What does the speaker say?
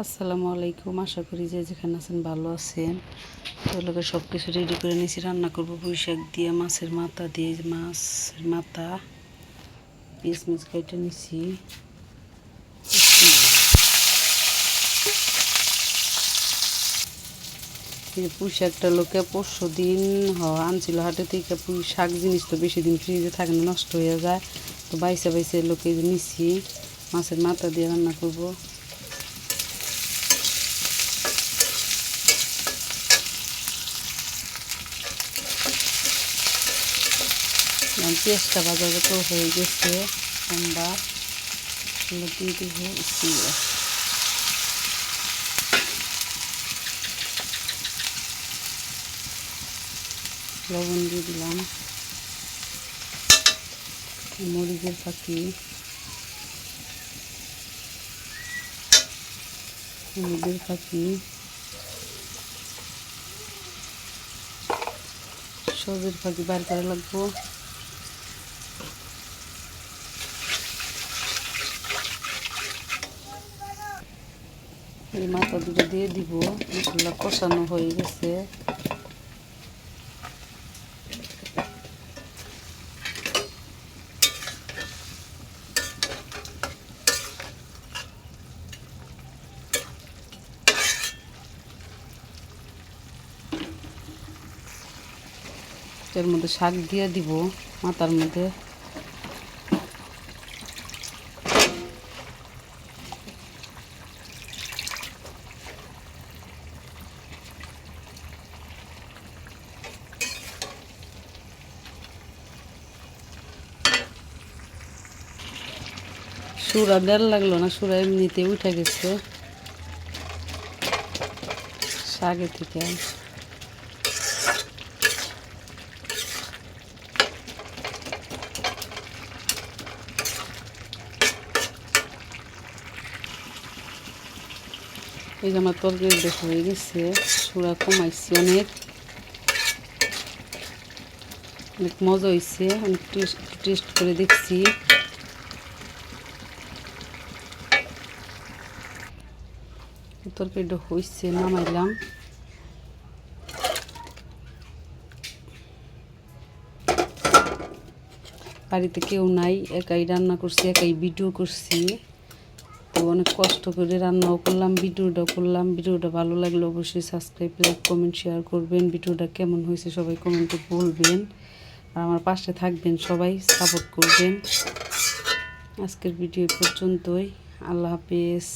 আসসালামু আলাইকুম। আশা করি যে যেখানে আছেন ভালো আছেন। ওগুলোকে সব কিছু রেডি করে নিয়েছি। রান্না করব পুঁই শাক দিয়ে, মাছের মাথা দিয়ে, মাছের মাথা পিস মিস কেটে নিছি। পুঁই শাকটা লোকে পরশু দিন আনছিল হাটে থেকে পুঁই শাক জিনিস তো বেশি দিন ফ্রিজে থাকে নষ্ট হয়ে যায়। তো বাইসে বাইসে লোকে নিছি। মাছের মাথা দিয়ে রান্না করব। পেঁয়াজটা বাজার তো হয়ে গেছে, আমরা দিয়ে দিব দিয়ে। লবণ দিয়ে দিলাম। মরিচের পাখি হলুদের পাখি সবের পাখি বার করে লাগবো। এই মাথা দুটো দিয়ে দিব। মশলা কষানো হয়ে গেছে। এর মধ্যে শাক দিয়ে দিব মাথার মধ্যে। সুরা দেড় লাগল না, সুরা এমনিতে উঠে গেছে। শাকে থেকে। এই যে আমার তরকারি হয়ে গেছে, সুরা কমাইছি অনেক। অনেক মজা হয়েছে অনেক টেস্ট টেস্ট করে দেখছি। তরকারিটা হয়েছে নামাইলাম। বাড়িতে কেউ নাই, একাই রান্না করছি, একাই ভিডিও করছি। তো অনেক কষ্ট করে রান্নাও করলাম, ভিডিওটাও করলাম। ভিডিওটা ভালো লাগলে অবশ্যই সাবস্ক্রাইব লাইক কমেন্ট শেয়ার করবেন। ভিডিওটা কেমন হয়েছে সবাই কমেন্টে বলবেন। আর আমার পাশে থাকবেন সবাই সাপোর্ট করবেন। আজকের ভিডিও পর্যন্তই। আল্লাহ হাফেজ।